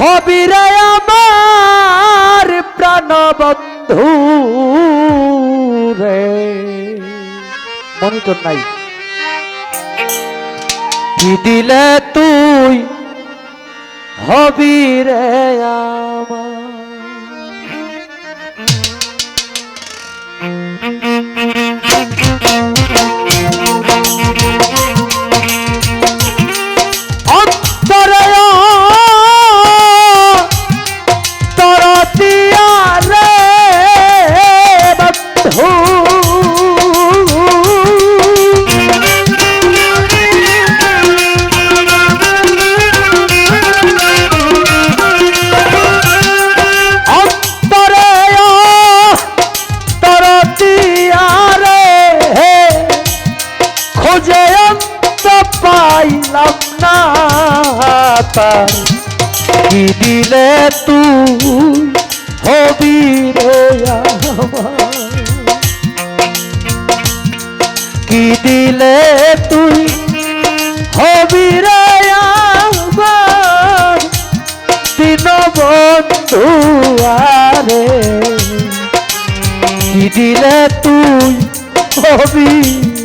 হবি রে আমার প্রাণবন্ধু রে। মনিটর নাই। কি দিলে তুই হবি রে আমার? দিলে তুই হবি দিন বন্ধু আরে। কি দিলে তুই হবি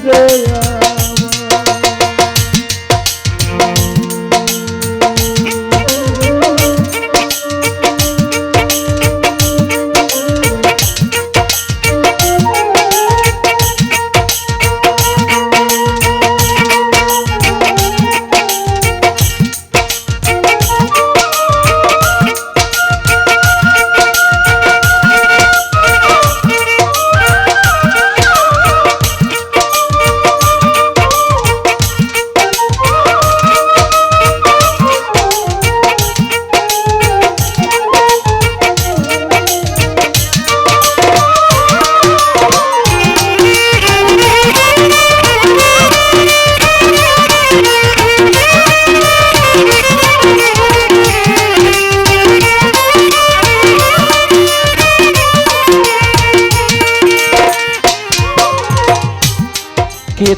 রে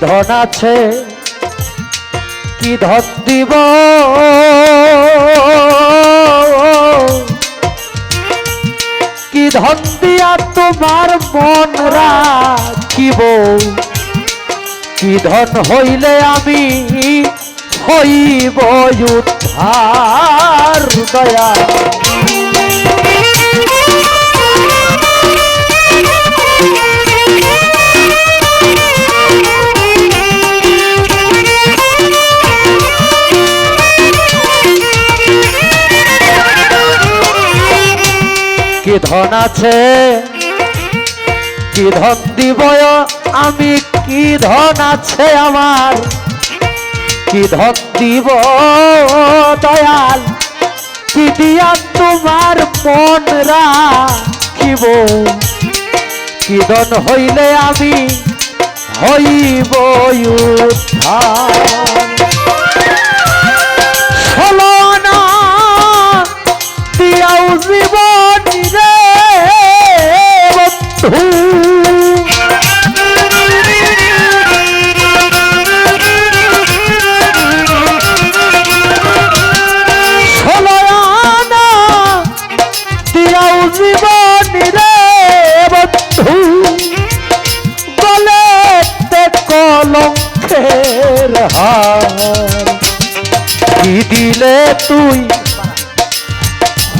ধন আছে? কি ধন দিব? কি ধন দিয়া তোমার মন রাখিব? কি ধন হইলে আমি হইব উদ্ধার দয়া। ধন আছে? কি ধন দিব আমি কি ধন আছে আমার? কি ধন দিব দয়াল? কি দিয়া তোমার মন রাখিব? কি ধন হইলে আমি হইব উদ্ধার?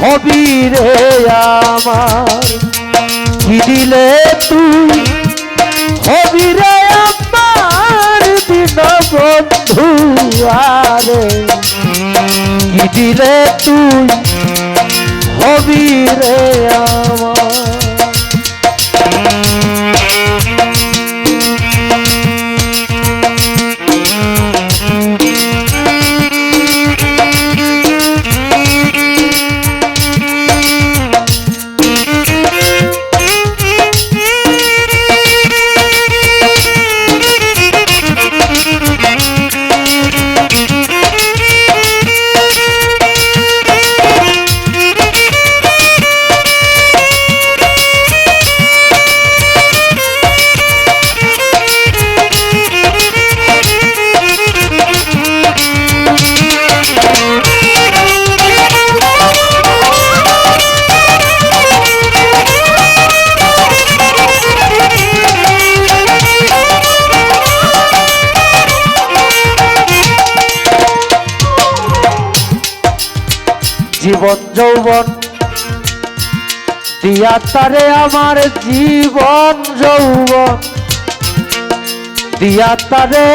হবি রে আমার? কি দিলে তুই? হবি রে আমার দিন বন্ধু আরে। কি দিলে তুই? হবি রে আমার? জীবন যৌবন। দিয়া তারে আমার জীবন যৌবন। দিয়া তারে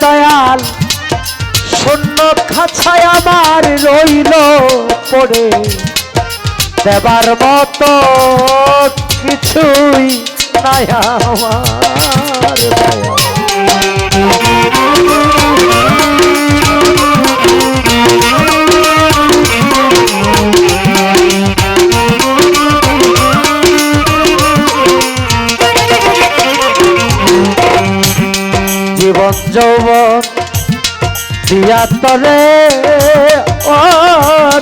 দয়াল। শূন্য খাছায় আমার রইল পড়ে। দেবার মতো কিছুই নাই আমার। যৌবন দিয়া তরে ও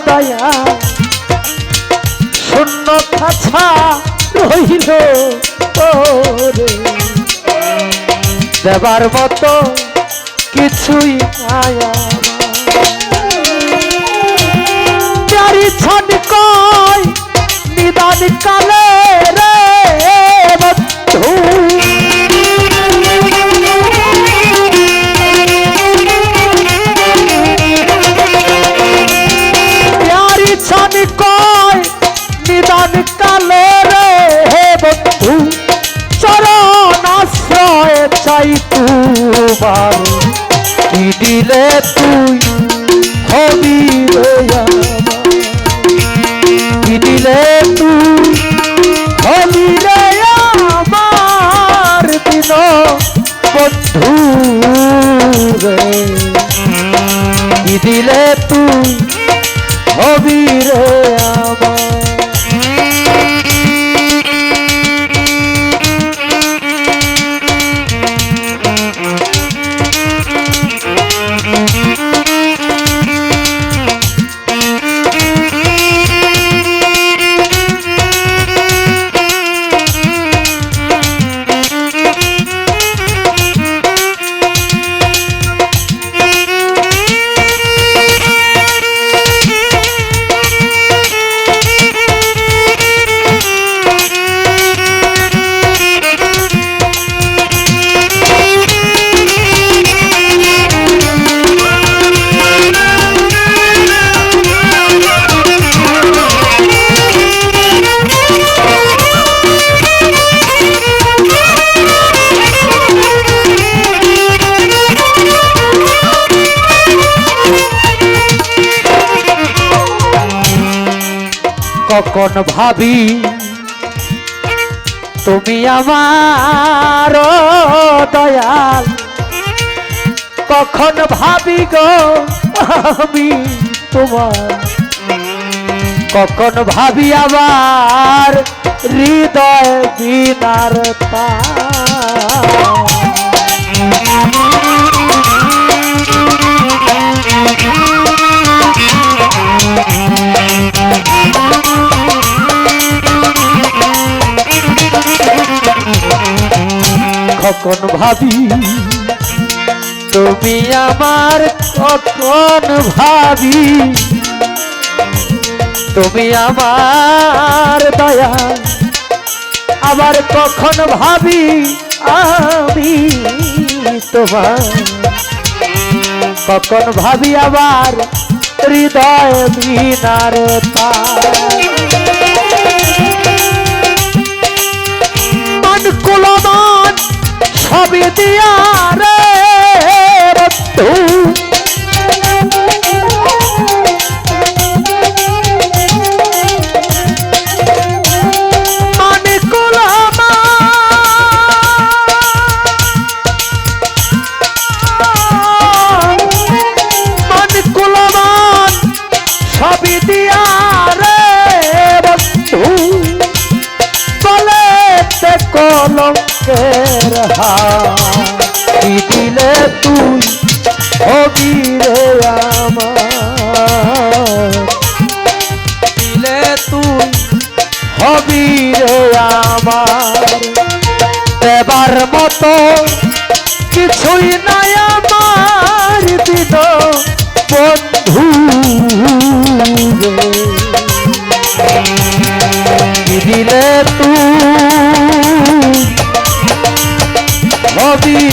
দয়া শূন্য খাছা রহিল দেবার মতো কিছুই নাই তোমার কি দিলে তুই হবি কি দিলে তুই হবি আমার দিন দিলে তুই হবি আমার? কখন ভাবি তুমি আমার দয়াল, কখন ভাবি গো আমি তোমার? কখন ভাবি আবার হৃদয় বিনার তার কখন ভাবি। তুমি আমার কখন ভাবি। তুমি আমার দয়া। আবার কখন ভাবি আমি তোমার? কখন ভাবি আবার হৃদয় বিনার মান কুলমান সবই দিয়া হাতি দিলে তুই? হবি রে আমার। দিলে তুই? হবি রে আমার। দেবার মতো কিছুই নাই আমার দিন বন্ধু দিলে তুই হবি